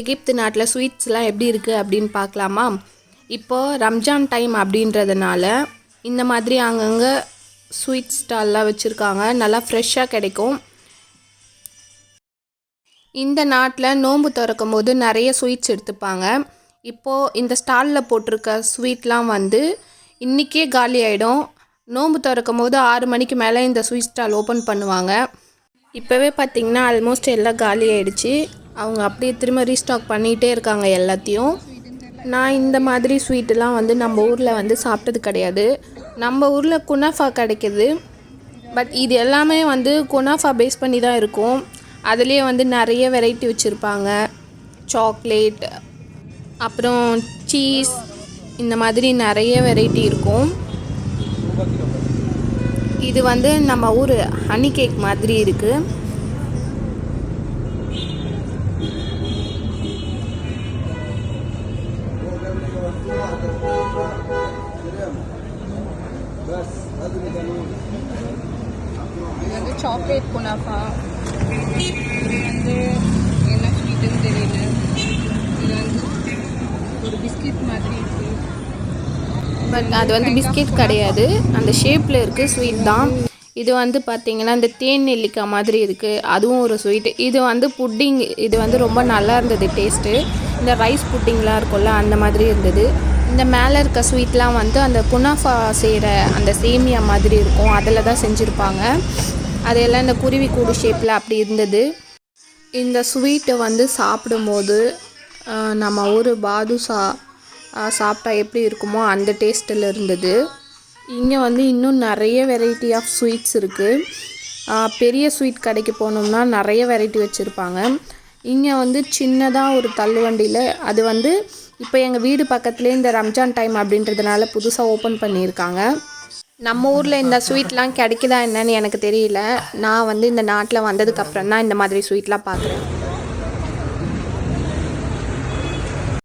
எகிப்து நாட்டில் ஸ்வீட்ஸ்லாம் எப்படி இருக்குது அப்படின்னு பார்க்கலாமா? இப்போது ரம்ஜான் டைம் அப்படின்றதுனால இந்த மாதிரி அங்கங்கே ஸ்வீட் ஸ்டால்லாம் வச்சுருக்காங்க. நல்லா ஃப்ரெஷ்ஷாக கிடைக்கும். இந்த நாட்டில் நோன்பு திறக்கும் போது நிறைய ஸ்வீட்ஸ் எடுத்துப்பாங்க. இப்போது இந்த ஸ்டாலில் போட்டிருக்க ஸ்வீட்லாம் வந்து இன்றைக்கே காலி ஆகிடும் நோன்பு திறக்கும் போது ஆறு மணிக்கு மேலே இந்த ஸ்வீட் ஸ்டால் ஓப்பன் பண்ணுவாங்க. இப்போவே பார்த்தீங்கன்னா ஆல்மோஸ்ட் எல்லாம் காலி ஆகிடுச்சி அவங்க அப்படியே திரும்ப ரீஸ்டாக் பண்ணிகிட்டே இருக்காங்க எல்லாத்தையும். நான் இந்த மாதிரி ஸ்வீட்டெல்லாம் வந்து நம்ம ஊரில் வந்து சாப்பிட்டது கிடையாது. நம்ம ஊரில் குனாஃபா கிடைக்கிது. பட் இது எல்லாமே வந்து குனாஃபா பேஸ் பண்ணி தான் இருக்கும். அதுலேயே வந்து நிறைய வெரைட்டி வச்சுருப்பாங்க. சாக்லேட் அப்புறம் சீஸ் இந்த மாதிரி நிறைய வெரைட்டி இருக்கும். இது வந்து நம்ம ஊர் ஹனி கேக் மாதிரி இருக்குது இது வந்து சாக்லேட் குனாஃபா இது வந்து என்ன ஸ்வீட்டுன்னு தெரியல. இது வந்து ஒரு பிஸ்கட் மாதிரி இருக்கு. பட் அது வந்து பிஸ்கெட் கிடையாது. அந்த ஷேப்பில் இருக்குது ஸ்வீட் தான். இது வந்து பார்த்தீங்கன்னா இந்த தேன் நெல்லிக்காய் மாதிரி இருக்குது அதுவும் ஒரு ஸ்வீட் இது வந்து புட்டிங் இது வந்து ரொம்ப நல்லா இருந்தது டேஸ்ட்டு இந்த ரைஸ் புட்டிங்லாம் இருக்கும்ல அந்த மாதிரி இருந்தது. இந்த மேலே இருக்க ஸ்வீட்லாம் வந்து அந்த குனாஃபா செய்கிற அந்த சேமியா மாதிரி இருக்கும். அதில் தான் செஞ்சுருப்பாங்க. அதெல்லாம் இந்த குருவி கூடு ஷேப்பில் அப்படி இருந்தது. இந்த ஸ்வீட்டை வந்து சாப்பிடும்போது நம்ம ஒரு பாதுஷா சாப்பிட்டா எப்படி இருக்குமோ அந்த டேஸ்ட்டில் இருந்தது. இங்கே வந்து இன்னும் நிறைய வெரைட்டி ஆஃப் ஸ்வீட்ஸ் இருக்குது பெரிய ஸ்வீட் கடைக்கு போனோம்னா நிறைய வெரைட்டி வச்சுருப்பாங்க. இங்கே வந்து சின்னதாக ஒரு தள்ளுவண்டியில் அது வந்து இப்போ எங்கள் வீடு பக்கத்துலேயே இந்த ரம்ஜான் டைம் அப்படின்றதுனால புதுசாக ஓப்பன் பண்ணியிருக்காங்க. நம்ம ஊரில் இந்த ஸ்வீட்லாம் கிடைக்குதா என்னன்னு எனக்கு தெரியல. நான் வந்து இந்த நாட்டில் வந்ததுக்கப்புறம் தான் இந்த மாதிரி ஸ்வீட்லாம் பார்க்குறேன்.